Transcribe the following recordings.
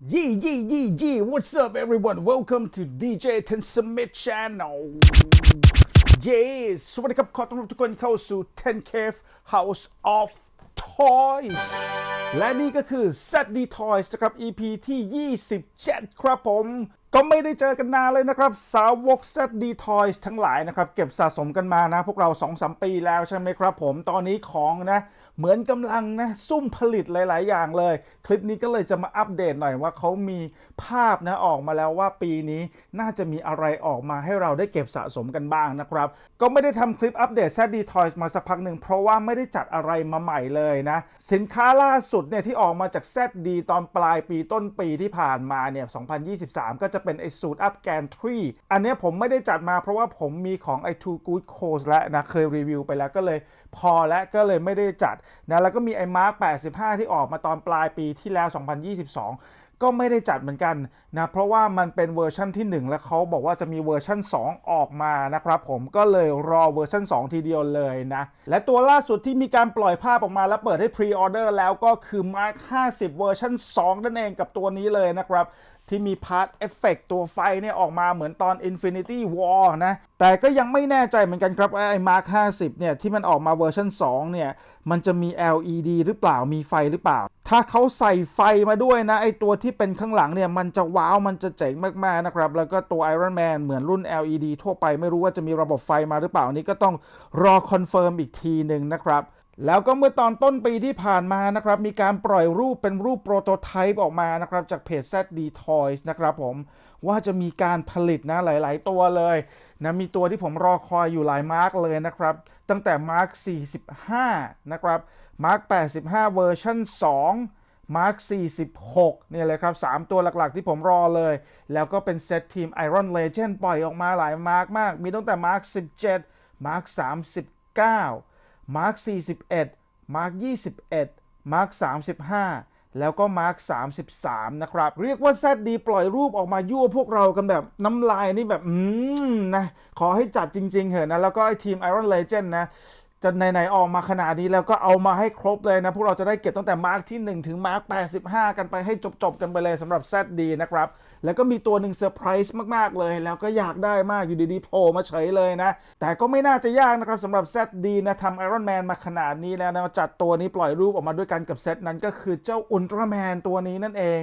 Yee yee yee yee, what's up everyone? Welcome to DJ Ten Summit Channel. Yes สวัสดีครับขอต้อนรับทุกคนเข้าสู่ Ten Cave House of Toys และนี่ก็คือ ZD Toys นะครับ EP ที่ 27 ครับผม ก็ไม่ได้เจอกันนานเลยนะครับ สาวก ZD Toys ทั้งหลายนะครับ เก็บสะสมกันมานะ พวกเรา 2-3 ปีแล้วใช่ไหมครับผม ตอนนี้ของนะ เหมือนกำลังนะซุ่มผลิตหลาย ๆ อย่างเลย คลิปนี้ก็เลยจะมาอัปเดตหน่อยว่าเขามีภาพนะออกมาแล้วว่าปีนี้น่าจะมีอะไรออกมาให้เราได้เก็บสะสมกันบ้างนะครับ ก็ไม่ได้ทำคลิปอัปเดต ZD Toys มาสักพักหนึ่งเพราะว่าไม่ได้จัดอะไรมาใหม่เลยนะ สินค้าล่าสุดเนี่ยที่ออกมาจาก ZD ตอนปลายปีต้นปีที่ผ่านมาเนี่ย 2023 ก็จะเป็นไอสูตรอัพแกนทรีอันนี้ผมไม่ได้จัดมาเพราะว่าผมมีของไอ Too Good c o แล้วนะเคยรีวิวไปแล้วก็เลย พอและก็เลยไม่ได้จัดนะแล้วก็มีไอ้มาร์ค85 ที่ออกมาตอนปลายปีที่แล้ว 2022 ก็ไม่ได้จัดเหมือนกันนะเพราะว่ามันเป็นเวอร์ชั่นที่ 1 แล้วเขาบอกว่าจะมีเวอร์ชั่น 2 ออกมานะครับผมก็เลยรอเวอร์ชัน2 ทีเดียวเลยนะและตัวล่าสุดที่มีการปล่อยภาพออกมาแล้วเปิดให้พรีออเดอร์แล้วก็คือ Mark 50 เวอร์ชัน2 นั่นเองกับตัวนี้เลยนะครับ ที่มีพาร์ทเอฟเฟกตัวไฟเนี่ยออกมาเหมือนตอน Infinity War นะ แต่ก็ยังไม่แน่ใจเหมือนกันครับไอ้ Mark 50 เนี่ย ที่มันออกมาเวอร์ชัน2 เนี่ย มันจะมี LED หรือเปล่ามีไฟหรือเปล่า ถ้าเขาใส่ไฟมาด้วยนะ ไอ้ตัวที่เป็นข้างหลังเนี่ย มันจะว้าว มันจะเจ๋งมาก ๆ นะครับ แล้วก็ตัว Iron Man เหมือนรุ่น LED ทั่วไปไม่รู้ว่าจะมีระบบไฟมาหรือเปล่าอันนี้ก็ต้องรอคอนเฟิร์มอีกทีหนึ่งนะครับ แล้วก็เมื่อตอนต้นปีที่ผ่านมานะครับ มีการปล่อยรูปเป็นรูปโปรโตไทป์ออกมานะครับ จากเพจ ZD Toys นะครับผมว่าจะมีการผลิตนะหลาย ๆ ตัวเลยนะมีตัวที่ผมรอคอยอยู่หลายมาร์กเลยนะครับ ตั้งแต่มาร์ก45 นะครับมาร์ก85 เวอร์ชัน2มาร์ค46 เนี่ยเลยครับ 3 ตัวหลัก ๆ ที่ผมรอเลย แล้วก็เป็นเซตทีม Iron Legend ปล่อยออกมาหลายมาร์กมาก มีตั้งแต่มาร์ค17มาร์ค39 มาร์ค41 มาร์ค21 มาร์ค35 แล้วก็มาร์ค33 นะครับ เรียกว่าแซดีปล่อยรูปออกมายั่วพวกเรากันแบบน้ำลายนี่แบบ อืมนะ ขอให้จัดจริงๆเหอะนะ แล้วก็ไอ้ทีม Iron Legend นะ จะไหนๆออกมาขนาดนี้แล้วก็เอามาให้ครบเลยนะ พวกเราจะได้เก็บตั้งแต่มาร์คที่ 1 ถึงมาร์ค85 กันไปให้จบๆกันไปเลยสำหรับ ZD นะครับ แล้วก็มีตัวหนึ่งเซอร์ไพรส์มากๆเลย แล้วก็อยากได้มากอยู่ดีๆโผล่มาเฉยเลยนะ แต่ก็ไม่น่าจะยากนะครับสำหรับ ZD นะทำ Iron Man มาขนาดนี้แล้วนะจัดตัวนี้ปล่อยรูปออกมาด้วยกันกับเซตนั้นก็คือเจ้าอุลตร้าแมนตัวนี้นั่นเอง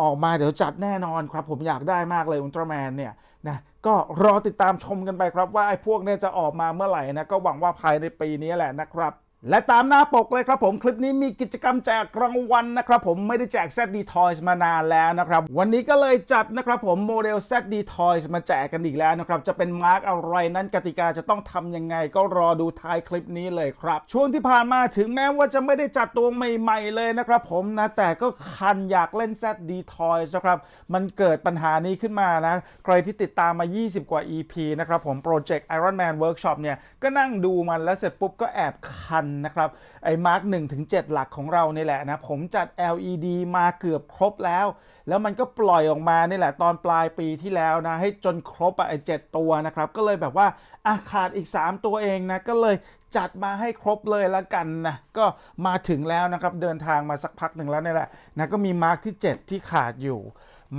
ออกมาเดี๋ยวจัดแน่นอนครับผมอยากได้มากเลยอุลตร้าแมนเนี่ย นะก็รอติดตามชมกันไปครับว่าไอ้พวกเนี่ยจะออกมาเมื่อไหร่นะก็หวังว่าภายในปีนี้แหละนะครับ และตามหน้าปกเลยครับผมคลิปนี้มีกิจกรรมแจกรางวัลนะครับผมไม่ได้แจก ZD Toys มานานแล้วนะครับ วันนี้ก็เลยจัดนะครับผมโมเดล ZD Toys มาแจกกันอีกแล้วนะครับ จะเป็นมาร์กอะไรนั้นกติกาจะต้องทำยังไง ก็รอดูท้ายคลิปนี้เลยครับ ช่วงที่ผ่านมาถึงแม้ว่าจะไม่ได้จัดตัวใหม่ๆเลยนะครับผมนะแต่ก็คันอยากเล่น ZD Toys นะครับมันเกิดปัญหานี้ขึ้นมานะใครที่ติดตามมา 20 กว่า EP นะครับผมโปรเจกต์ Iron Man Workshop เนี่ยก็นั่งดูมันแล้วเสร็จปุ๊บก็แอบคันนะครับไอ้มาร์ก1ถึง7หลักของเราเนี่แหละนะผมจัด LED มาเกือบครบแล้ว แล้วมันก็ปล่อยออกมาเนี่แหละตอนปลายปีที่แล้วนะให้จนครบอะไอ้7ตัวนะครับก็เลยแบบว่าอาขาดอีก 3 ตัวเองนะก็เลยจัดมาให้ครบเลยละกันนะก็มาถึงแล้วนะครับเดินทางมาสักพักหนึ่งแล้วนี่แหละนะก็มีมาร์กที่ 7 ที่ขาดอยู่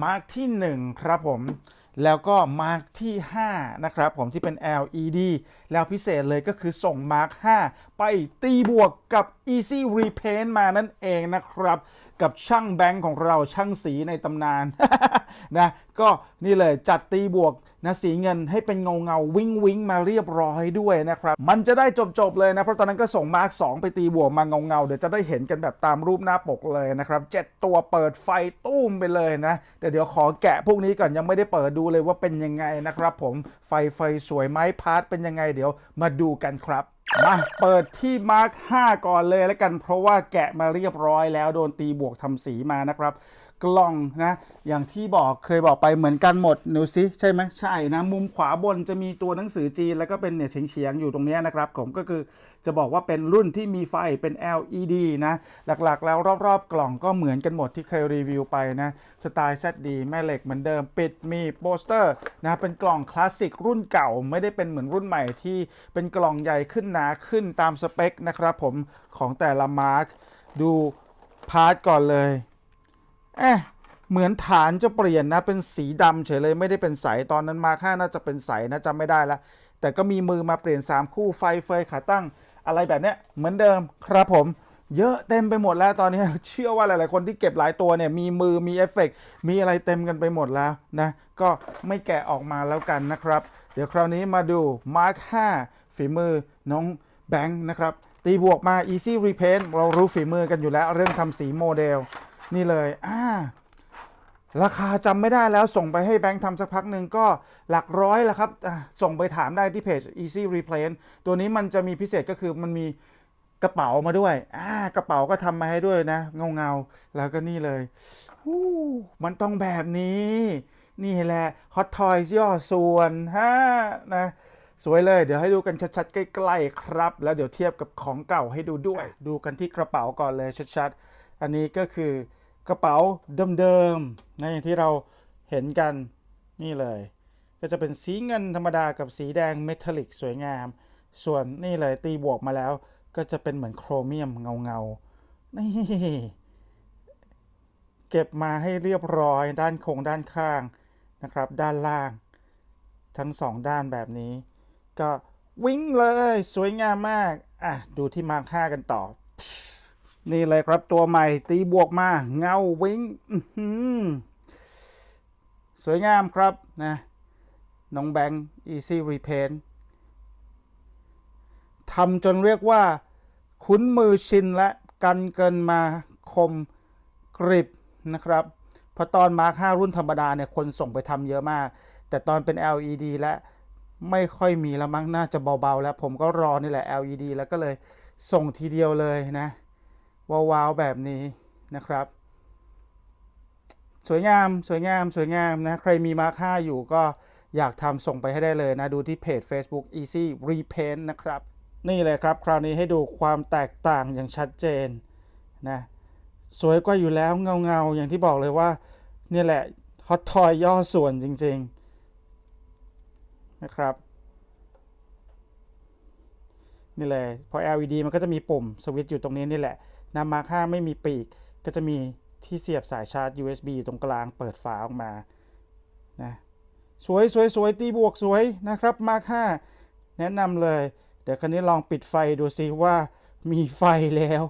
มาร์กที่ 1 ครับผมแล้วก็มาร์กที่ 5 นะครับผมที่เป็น LED แล้วพิเศษเลยก็คือส่งมาร์ก5 ไปตีบวกกับ Easy Repaint มานั่นเองนะครับ กับช่างแบงค์ของเราช่างสีในตำนานนะก็นี่เลยจัดตีบวกนะสีเงินให้เป็นเงาเงาวิงวิงมาเรียบร้อยด้วยนะครับ มันจะได้จบๆเลยนะ เพราะตอนนั้นก็ส่งมาร์ก2ไปตีบวกมาเงาเงาเดี๋ยวจะได้เห็นกันแบบตามรูปหน้าปกเลยนะครับเจ็ดตัวเปิดไฟตุ้มไปเลยนะแต่เดี๋ยวขอแกะพวกนี้ก่อนยังไม่ได้เปิดดูเลยว่าเป็นยังไงนะครับ ผมไฟไฟสวยไหมพาร์ทเป็นยังไง เดี๋ยวมาดูกันครับ มาเปิดที่มาร์ค5ก่อนเลยแล้วกัน เพราะว่าแกะมาเรียบร้อยแล้วโดนตีบวกทำสีมานะครับ กล่องนะอย่างที่บอกเคยบอกไปเหมือนกันหมดดูซิใช่ไหมใช่นะมุมขวาบนจะมีตัวหนังสือจีน แล้วก็เป็นเนี่ยเฉียงๆอยู่ตรงนี้นะครับ ผมก็คือจะบอกว่าเป็นรุ่นที่มีไฟเป็น LED นะหลักๆ แล้วรอบๆ กล่องก็เหมือนกันหมดที่เคยรีวิวไปนะสไตล์ ZD แม่เหล็กเหมือนเดิม ปิดมีโปสเตอร์นะเป็นกล่องคลาสสิกรุ่นเก่าไม่ได้เป็นเหมือนรุ่นใหม่ที่เป็นกล่องใหญ่ขึ้นหนาขึ้นตามสเปคนะครับผมของแต่ละมาร์คดูพาร์ทก่อนเลย เอ๊ะเหมือนฐานจะเปลี่ยนนะเป็นสีดำเฉยเลยไม่ได้เป็นใสตอนนั้นมาค่าน่าจะเป็นใสนะจำไม่ได้ละแต่ก็มีมือมาเปลี่ยน 3 คู่ไฟเฟยขาตั้งอะไรแบบเนี้ยเหมือนเดิมครับผม เยอะเต็มไปหมดแล้วตอนนี้เชื่อว่าหลาย ๆ คนที่เก็บหลายตัวเนี่ยมีมือมีเอฟเฟกต์มีอะไรเต็มกันไปหมดแล้วนะก็ไม่แกะออกมาแล้วกันนะครับ เดี๋ยวคราวนี้มาดู Mark 5 ฝีมือน้องแบงค์นะครับตีบวกมา Easy Repaint เรารู้ฝีมือกันอยู่แล้วเรื่องทำสีโมเดล นี่เลยอ่าราคาจำไม่ได้แล้วส่งไปให้แบงค์ทำสักพักหนึ่งก็หลักร้อยแล้วครับ ส่งไปถามได้ที่เพจ Easy Replace ตัวนี้มันจะมีพิเศษก็คือมันมีกระเป๋ามาด้วยอ่ากระเป๋าก็ทำมาให้ด้วยนะ เงาเงาๆแล้วก็นี่เลยฮู้มันต้องแบบนี้ นี่แหละ Hot Toys ย่อส่วนฮะนะสวยเลย เดี๋ยวให้ดูกันชัดๆ ใกล้ๆครับ แล้วเดี๋ยวเทียบกับของเก่าให้ดูด้วย ดูกันที่กระเป๋าก่อนเลยชัดๆ อันนี้ก็คือ กระเป๋าเดิมๆนะอย่างที่เราเห็นกันนี่เลย ก็จะเป็นสีเงินธรรมดากับสีแดงเมทัลลิกสวยงาม ส่วนนี่เลยตีบวกมาแล้ว ก็จะเป็นเหมือนโครเมียมเงาๆนี่เก็บมาให้เรียบร้อยด้านโครงด้านข้างนะครับ ด้านล่าง ทั้งสองด้านแบบนี้ ก็วิ่งเลยสวยงามมาก อะ ดูที่มาร์คห้ากันต่อ นี่เลยครับตัวใหม่ตีบวกมาเงาวิงสวยงามครับนะน้องแบงค์ Easy Repaint ทำจนเรียกว่า คุ้นมือชินและกันเกินมาคมกริบนะครับเพราะตอนมาร์ค5รุ่นธรรมดาเนี่ยคนส่งไปทำเยอะมาก แต่ตอนเป็น LED และไม่ค่อยมีแล้วมั้งน่าจะเบาๆ แล้วผมก็รอนี่แหละ LED แล้วก็เลยส่งทีเดียวเลยนะ วาวๆแบบนี้นะครับ สวยงามสวยงามสวยงามนะ ใครมีมาค่าอยู่ก็อยากทำส่งไปให้ได้เลยนะ ดูที่เพจ Facebook Easy Repaint นะครับ นี่เลยครับ คราวนี้ให้ดูความแตกต่างอย่างชัดเจนนะสวยกว่าอยู่แล้วเงาเงาๆอย่างที่บอกเลยว่าเนี่ยแหละฮอตทอยย่อส่วนจริง ๆนะครับ นี่เลยพอ LED มันก็จะมีปุ่มสวิตช์อยู่ตรงนี้นี่แหละ นะมาค่าไม่มีปีก ก็จะมีที่เสียบสายชาร์จ USB อยู่ตรงกลางเปิดฝาออกมานะสวยสวยสวยตีบวกสวยนะครับมาค่าแนะนำเลย เดี๋ยวคันนี้ลองปิดไฟดูซิว่ามีไฟแล้ว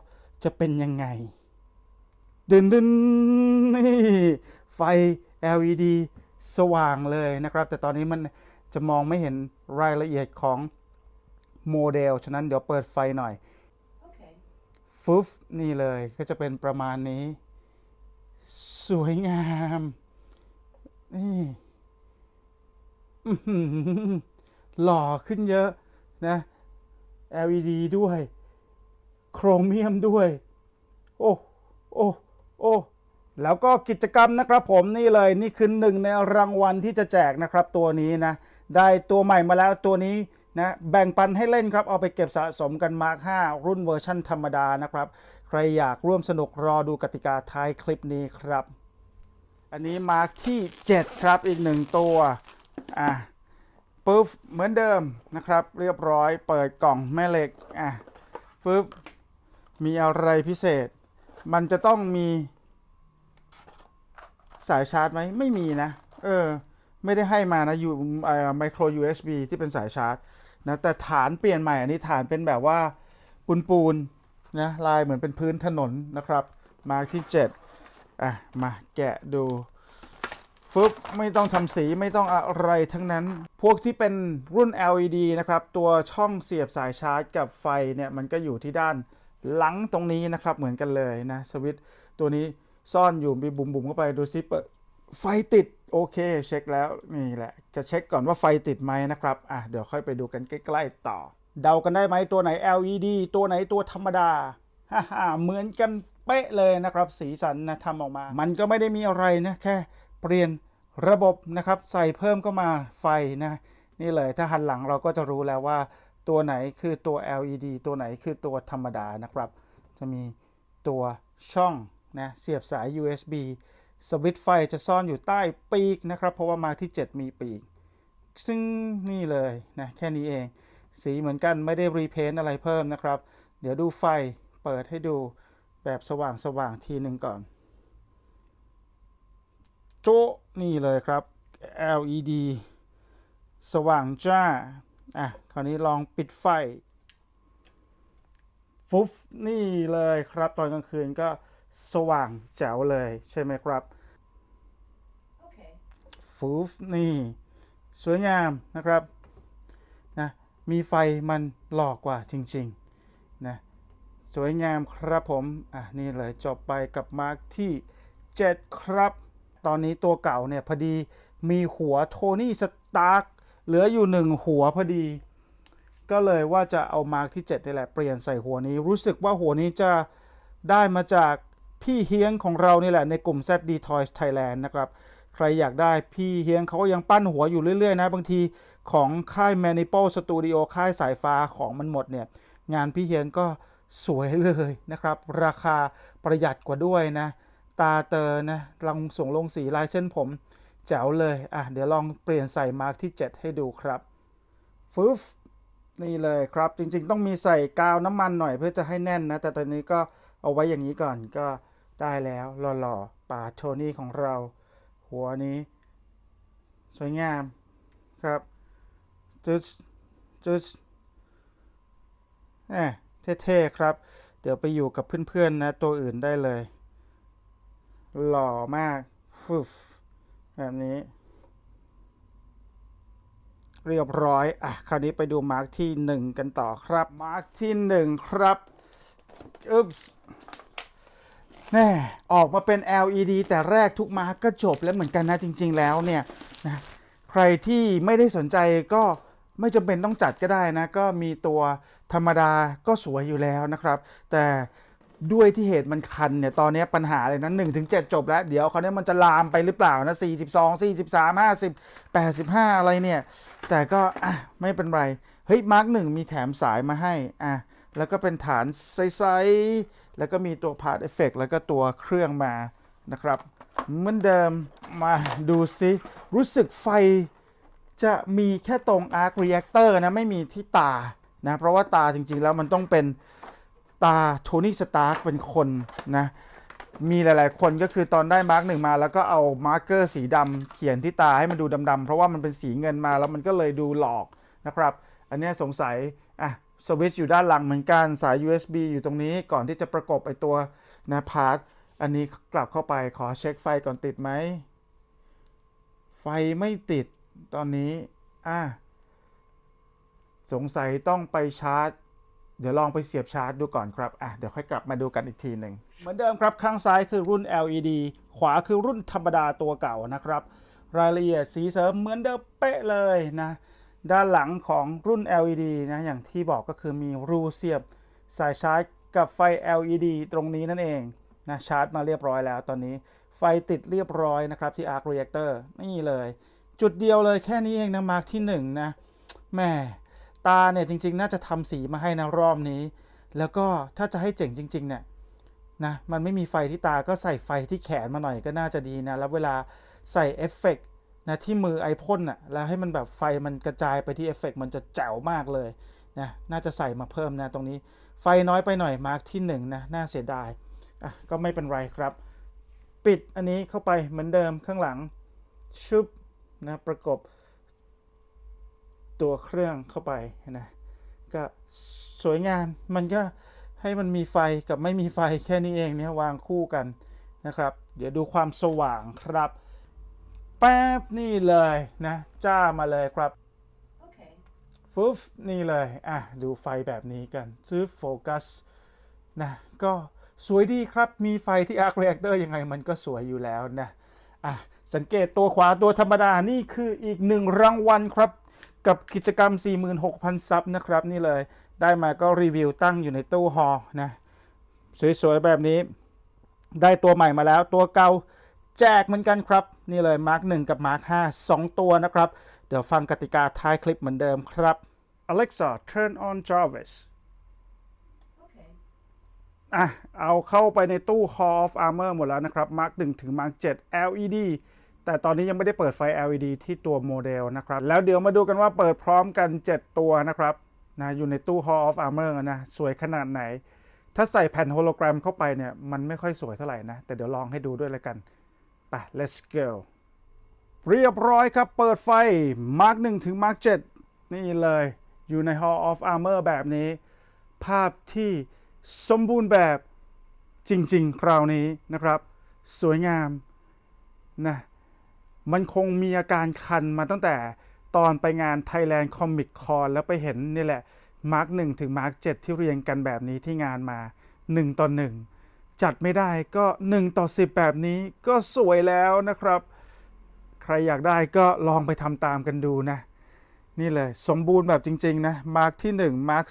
จะเป็นยังไงดึนดึนนี่ไฟ LED สว่างเลยนะครับ แต่ตอนนี้มันจะมองไม่เห็นรายละเอียดของโมเดล ฉะนั้นเดี๋ยวเปิดไฟหน่อย ฟึบนี่เลยก็จะเป็นประมาณนี้ สวยงาม นี่หล่อขึ้นเยอะนะ LED ด้วย โครเมียมด้วย โอ้โอ้โอ้แล้วก็กิจกรรมนะครับผมนี่เลยนี่คือหนึ่งในรางวัลที่จะแจกนะครับตัวนี้นะ ได้ตัวใหม่มาแล้วตัวนี้ นะแบ่งปันให้เล่นครับ เอาไปเก็บสะสมกันมาร์ค5รุ่นเวอร์ชั่นธรรมดานะครับ ใครอยากร่วมสนุกรอดูกติกาท้ายคลิปนี้ครับ อันนี้มาร์คที่ 7 ครับอีกหนึ่งตัวอะปุ๊บเหมือนเดิมนะครับ เรียบร้อยเปิดกล่องแม่เหล็กอะปุ๊บมีอะไรพิเศษ มันจะต้องมีสายชาร์จไหมไม่มีนะ เออ ไม่ได้ให้มานะอยู่ไมโคร USB ที่เป็นสายชาร์จ นะแต่ฐานเปลี่ยนใหม่อันนี้ฐานเป็นแบบว่าปูนปูนนะลายเหมือนเป็นพื้นถนนนะครับ มาที่ 7 อะ มาแกะดูฟึบไม่ต้องทำสีไม่ต้องอะไรทั้งนั้น พวกที่เป็นรุ่น LED นะครับ ตัวช่องเสียบสายชาร์จกับไฟเนี่ยมันก็อยู่ที่ด้านหลังตรงนี้นะครับเหมือนกันเลยนะสวิตตัวนี้ซ่อนอยู่มีบุ๋มๆเข้าไปดูซิเปิด ไฟติดโอเคเช็คแล้วนี่แหละ จะเช็คก่อนว่าไฟติดไหมนะครับอะเดี๋ยวค่อยไปดูกันใกล้ๆต่อ เดากันได้ไหมตัวไหน LED ตัวไหนตัวธรรมดาฮ่าฮ่าเหมือนกันเป๊ะเลยนะครับ สีสันนะทำออกมา มันก็ไม่ได้มีอะไรนะแค่เปลี่ยนระบบนะครับ ใส่เพิ่มเข้ามาไฟนะ นี่เลยถ้าหันหลังเราก็จะรู้แล้วว่า ตัวไหนคือตัว LED ตัวไหนคือตัวธรรมดานะครับ จะมีตัวช่องนะเสียบสาย USB สวิตไฟจะซ่อนอยู่ใต้ปีกนะครับ เพราะว่ามาที่ 7 มีปีก ซึ่งนี่เลยนะ แค่นี้เอง สีเหมือนกันไม่ได้รีเพนต์อะไรเพิ่มนะครับ เดี๋ยวดูไฟเปิดให้ดูแบบสว่างสว่างๆทีหนึ่งก่อน โจนี่เลยครับ LED สว่างจ้า อะ คราวนี้ลองปิดไฟฟุบนี่เลยครับ ตอนกลางคืนก็ สว่างแจ๋วเลยใช่ไหมครับฟูฟนี่ สวยงามนะครับนะมีไฟมันหลอกกว่าจริงๆนะสวยงามครับผม อะ นี่เลยจบไปกับมาร์กที่ 7 ครับ ตอนนี้ตัวเก่าเนี่ย พอดีมีหัวโทนี่สตาร์กเหลืออยู่หนึ่งหัวพอดี ก็เลยว่าจะเอามาร์กที่7นี่แหละ เปลี่ยนใส่หัวนี้ รู้สึกว่าหัวนี้จะได้มาจาก พี่เฮียงของเรานี่แหละในกลุ่ม ZD Toys Thailand นะครับ ใครอยากได้พี่เฮียงเขาก็ยังปั้นหัวอยู่เรื่อยๆนะ บางทีของค่าย Maniple Studio ค่ายสายฟ้าของมันหมดเนี่ย งานพี่เฮียงก็สวยเลยนะครับ ราคาประหยัดกว่าด้วยนะ ตาเตอนะลงส่งลงสีลายเส้นผมแจ๋วเลย อะ เดี๋ยวลองเปลี่ยนใส่มาร์กที่ 7 ให้ดูครับฟึบนี่เลยครับ จริงๆ ต้องมีใส่กาวน้ำมันหน่อยเพื่อจะให้แน่นนะ แต่ตอนนี้ก็เอาไว้อย่างนี้ก่อนก็ ได้แล้วหล่อๆป่าโทนี่ของเรา หัวนี้ สวยงามครับจุดจุดแหมเท่ๆครับ เดี๋ยวไปอยู่กับเพื่อนๆนะ ตัวอื่นได้เลย หล่อมากฟึบแบบนี้ เรียบร้อย อะ คราวนี้ไปดูมาร์กที่หนึ่งกันต่อครับ มาร์กที่หนึ่งครับอึ๊บ แน่ออกมาเป็น LED แต่แรกทุกมาร์กก็จบแล้วเหมือนกันนะจริง ๆ แล้วเนี่ยนะใครที่ไม่ได้สนใจก็ไม่จำเป็นต้องจัดก็ได้นะ ก็มีตัวธรรมดาก็สวยอยู่แล้วนะครับ แต่ด้วยที่เหตุมันคันเนี่ย ตอนนี้ปัญหาเลยนะ1ถึง7จบแล้ว เดี๋ยวคราวนี้มันจะลามไปหรือเปล่านะ42 43 50 85อะไรเนี่ย แต่ก็อะไม่เป็นไร เฮ้ยมาร์กหนึ่งมีแถมสายมาให้อะ แล้วก็เป็นฐานไซส์แล้วก็มีตัวพาร์ทเอฟเฟกแล้วก็ตัวเครื่องมานะครับ เหมือนเดิมมาดูซิรู้สึกไฟจะมีแค่ตรง Arc Reactor นะ ไม่มีที่ตานะ เพราะว่าตาจริงๆแล้วมันต้องเป็นตาโทนี่สตาร์กเป็นคนนะ มีหลายๆคนก็คือตอนได้มาร์กหนึ่งมา แล้วก็เอามาร์กเกอร์สีดำเขียนที่ตาให้มันดูดำๆเพราะว่ามันเป็นสีเงินมาแล้วมันก็เลยดูหลอกนะครับ อันนี้สงสัยอะ สวิตช์อยู่ด้านหลังเหมือนกันสาย USB อยู่ตรงนี้ก่อนที่จะประกบไอตัวนะพาร์ทอันนี้กลับเข้าไปขอเช็คไฟก่อนติดไหม ไฟไม่ติดตอนนี้ อะ สงสัยต้องไปชาร์จ เดี๋ยวลองไปเสียบชาร์จดูก่อนครับ อะ เดี๋ยวค่อยกลับมาดูกันอีกทีหนึ่ง เหมือนเดิมครับ ข้างซ้ายคือรุ่น LED ขวาคือรุ่นธรรมดาตัวเก่านะครับ รายละเอียดสีเสริมเหมือนเดิมเป๊ะเลยนะ ด้านหลังของรุ่น LED นะอย่างที่บอกก็คือมีรูเสียบสายชาร์จกับไฟ LED ตรงนี้นั่นเองนะชาร์จมาเรียบร้อยแล้วตอนนี้ไฟติดเรียบร้อยนะครับที่ Arc Reactor นี่เลย จุดเดียวเลยแค่นี้เองนะมาร์กที่1นะแหม่ตาเนี่ยจริงๆ น่าจะทำสีมาให้นะรอบนี้ แล้วก็ถ้าจะให้เจ๋งจริง ๆ เนี่ยนะมันไม่มีไฟที่ตาก็ใส่ไฟที่แขนมาหน่อยก็น่าจะดีนะ แล้วเวลาใส่เอฟเฟกต์ นะที่มือไอพ่นอะแล้วให้มันแบบไฟมันกระจายไปที่เอฟเฟกต์มันจะแจ๋วมากเลยนะน่าจะใส่มาเพิ่มนะตรงนี้ไฟน้อยไปหน่อยมาร์กที่1นะน่าเสียดายอะก็ไม่เป็นไรครับ ปิดอันนี้เข้าไปเหมือนเดิมข้างหลังชุบนะประกบตัวเครื่องเข้าไปนะก็สวยงามมันก็ให้มันมีไฟกับไม่มีไฟแค่นี้เองเนี่ยวางคู่กันนะครับ เดี๋ยวดูความสว่างครับ แป๊บนี่เลยนะ จ้ามาเลยครับ Okay. ฟึบนี่เลย อะ ดูไฟแบบนี้กันซื้อโฟกัสนะก็สวยดีครับมีไฟที่ Arc Reactor ยังไงมันก็สวยอยู่แล้วนะอะสังเกตตัวขวาตัวธรรมดานี่คืออีกหนึ่งรางวัลครับ กับกิจกรรม 46,000 ซับนะครับนี่เลย ได้มาก็รีวิวตั้งอยู่ในตู้ฮอลล์นะ สวยๆ แบบนี้ ได้ตัวใหม่มาแล้วตัวเก่า แจกเหมือนกันครับ นี่เลย Mark 1 กับ Mark 5 2 ตัวนะครับ เดี๋ยวฟังกติกาท้ายคลิปเหมือนเดิมครับ Alexa turn on Jarvis Okay. อะ เอาเข้าไปในตู้ Hall of Armor หมดแล้วนะครับ Mark 1 ถึง Mark 7 LED แต่ตอนนี้ยังไม่ได้เปิดไฟ LED ที่ตัวโมเดลนะครับ แล้วเดี๋ยวมาดูกันว่าเปิดพร้อมกัน 7 ตัวนะครับนะอยู่ในตู้ Hall of Armor นะสวยขนาดไหน ถ้าใส่แผ่นโฮโลแกรมเข้าไปเนี่ย มันไม่ค่อยสวยเท่าไหร่นะ แต่เดี๋ยวลองให้ดูด้วยแล้วกัน ไป let's go เรียบร้อยครับ เปิดไฟมาร์ก1ถึงมาร์ก7นี่เลยอยู่ใน Hall of Armor แบบนี้ ภาพที่สมบูรณ์แบบจริง ๆ คราวนี้นะครับ สวยงามนะมันคงมีอาการคันมาตั้งแต่ตอนไปงาน Thailand Comic Con แล้วไปเห็นนี่แหละมาร์ก1ถึงมาร์ก7ที่เรียงกันแบบนี้ที่งานมา 1ต่อ1 จัดไม่ได้ก็ 1 ต่อ 10 แบบนี้ก็สวยแล้วนะครับ ใครอยากได้ก็ลองไปทำตามกันดูนะ นี่เลยสมบูรณ์แบบจริง ๆ นะ มาร์กที่ 1 มาร์ก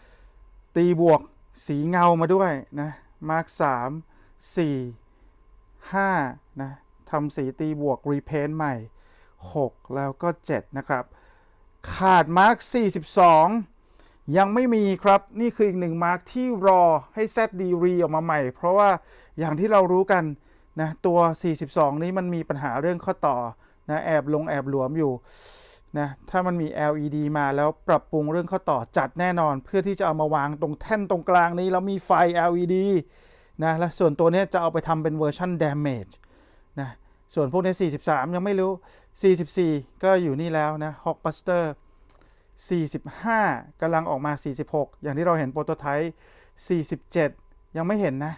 2ตีบวกสีเงามาด้วยนะ มาร์ก3 4 5 นะทำสีตีบวก รีเพนต์ใหม่ 6 แล้วก็ 7 นะครับ ขาดมาร์ก42 ยังไม่มีครับ นี่คืออีกหนึ่งมาร์กที่รอให้ ZD re ออกมาใหม่ เพราะว่าอย่างที่เรารู้กันนะตัว 42 นี้มันมีปัญหาเรื่องข้อต่อนะแอบลงแอบหลวมอยู่นะถ้ามันมี LED มาแล้วปรับปรุงเรื่องข้อต่อจัดแน่นอน เพื่อที่จะเอามาวางตรงแท่นตรงกลางนี้ แล้วมีไฟ LED นะและส่วนตัวนี้จะเอาไปทำเป็นเวอร์ชัน damage นะส่วนพวกนี้ 43 ยังไม่รู้ 44 ก็อยู่นี่แล้วนะ Hawkbuster 45กำลังออกมา 46 อย่างที่เราเห็นโปรโตไทป์47 ยังไม่เห็นนะ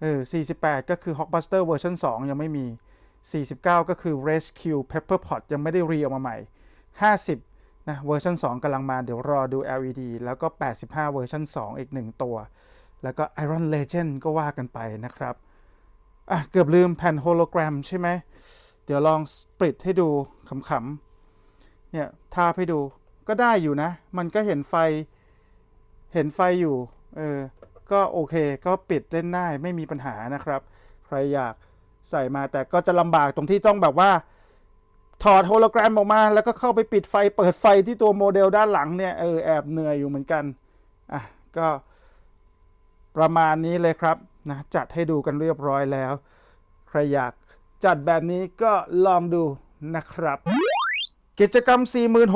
เออ48 ก็คือ Hawkbuster เวอร์ชัน2 ยังไม่มี 49 ก็คือ Rescue Pepperpot ยังไม่ได้รีออกมาใหม่ 50 นะเวอร์ชัน2กำลังมาเดี๋ยวรอดู LED แล้วก็ 85 เวอร์ชัน2 อีก 1 ตัว แล้วก็ Iron Legend ก็ว่ากันไปนะครับ อะ เกือบลืมแผ่นโฮโลแกรมใช่ไหม เดี๋ยวลองสปริตให้ดูขำๆ เนี่ยทาให้ดู ก็ได้อยู่นะ มันก็เห็นไฟ เห็นไฟอยู่ เออ ก็โอเค ก็ปิดเล่นได้ไม่มีปัญหานะครับ ใครอยากใส่มาแต่ก็จะลำบากตรงที่ต้องแบบว่า ถอดโฮโลแกรมออกมา แล้วก็เข้าไปปิดไฟเปิดไฟที่ตัวโมเดลด้านหลังเนี่ย เออ แอบเหนื่อยอยู่เหมือนกัน อะ ก็ประมาณนี้เลยครับนะจัดให้ดูกันเรียบร้อยแล้ว ใครอยากจัดแบบนี้ก็ลองดูนะครับ กิจกรรม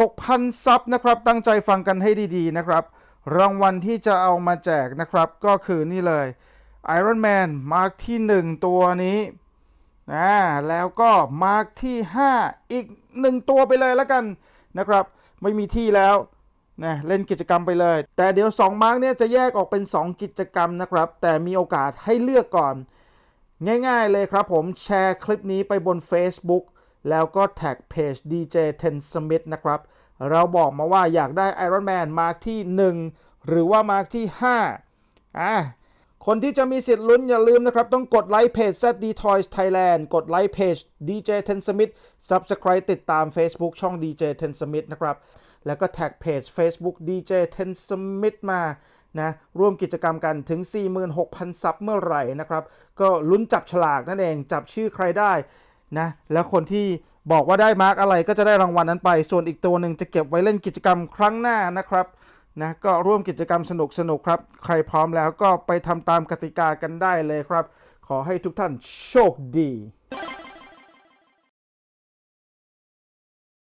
46,000 ซับนะครับ ตั้งใจฟังกันให้ดีๆนะครับ รางวัลที่จะเอามาแจกนะครับ ก็คือนี่เลย Iron Man Mark ที่ 1 ตัวนี้นะแล้วก็มาร์กที่ 5 อีก 1 ตัวไปเลยแล้วกันนะครับ ไม่มีที่แล้วนะเล่นกิจกรรมไปเลย แต่เดี๋ยว 2 มาร์กเนี่ยจะแยกออกเป็น 2 กิจกรรมนะครับ แต่มีโอกาสให้เลือกก่อน ง่ายๆเลยครับผมแชร์คลิปนี้ไปบน Facebook แล้วก็แท็กเพจ DJ Ten Smith นะครับ เราบอกมาว่าอยากได้ Iron Man มาที่ 1 หรือว่ามาที่ 5 อะคนที่จะมีสิทธิ์ลุ้นอย่าลืมนะครับ ต้องกดไลค์เพจ ZD Toys Thailand กดไลค์เพจ DJ Ten Smith Subscribe ติดตาม Facebook ช่อง DJ Ten Smith นะครับ แล้วก็แท็กเพจ Facebook DJ Ten Smith มานะร่วมกิจกรรมกันถึง 46,000 ซับเมื่อไหร่นะครับ ก็ลุ้นจับฉลากนั่นเองจับชื่อใครได้ นะแล้วคนที่บอกว่าได้มาร์กอะไรก็จะได้รางวัลนั้นไป ส่วนอีกตัวหนึ่งจะเก็บไว้เล่นกิจกรรมครั้งหน้านะครับนะก็ร่วมกิจกรรมสนุกสนุกๆครับ ใครพร้อมแล้วก็ไปทำตามกติกากันได้เลยครับ ขอให้ทุกท่านโชคดี